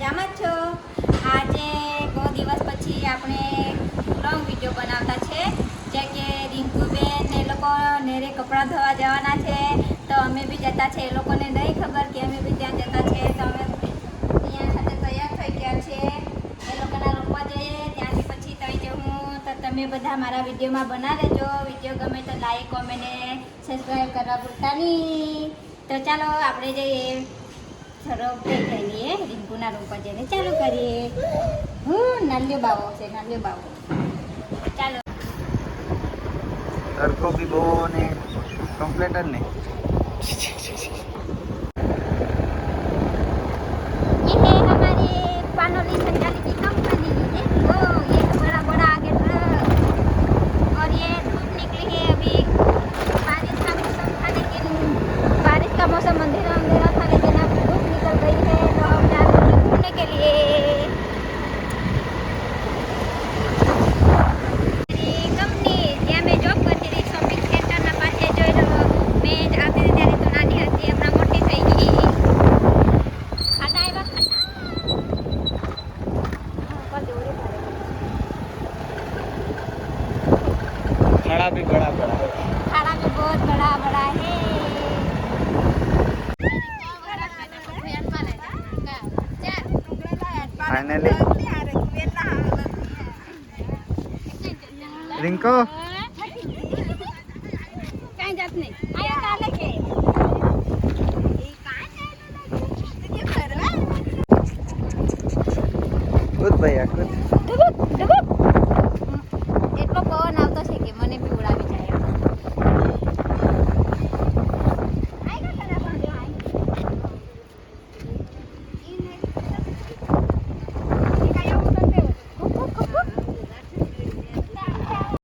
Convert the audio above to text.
મજામાં છો? આજે બહુ દિવસ પછી આપણે લોંગ વીડિયો બનાવતા છે. જે કે રિંકુબેન એ લોકો નેરે કપડાં ધોવા જવાના છે. તો અમે બી જતા છે. એ લોકોને નહીં ખબર કે અમે બી ત્યાં જતા છે. તો અમે ત્યાં સાથે તૈયાર થઈ ગયા છે. એ લોકોના રૂમમાં જઈએ. ત્યાંથી પછી તઈ જવું. તો તમે બધા મારા વિડીયોમાં બના દેજો વીડિયો ગમે તો લાઈક કોમેન્ટ સબસ્ક્રાઈબ કરવા ભૂલતા નહીં. તો ચાલો, આપણે જઈએ. જઈ જઈએ રિંકુના રૂમ પર જઈને ચાલુ કરીએ. હું નાલ્યો બાવો છે નાલ્યો બાવો. ચાલો. તડકો બી બહુ ને કમ્પ્લેટ ને खड़ा भी बड़ा बड़ा खड़ा भी बहुत बड़ा बड़ा है। फाइनली रिंको? कहीं जात नहीं। आया काले। Okay.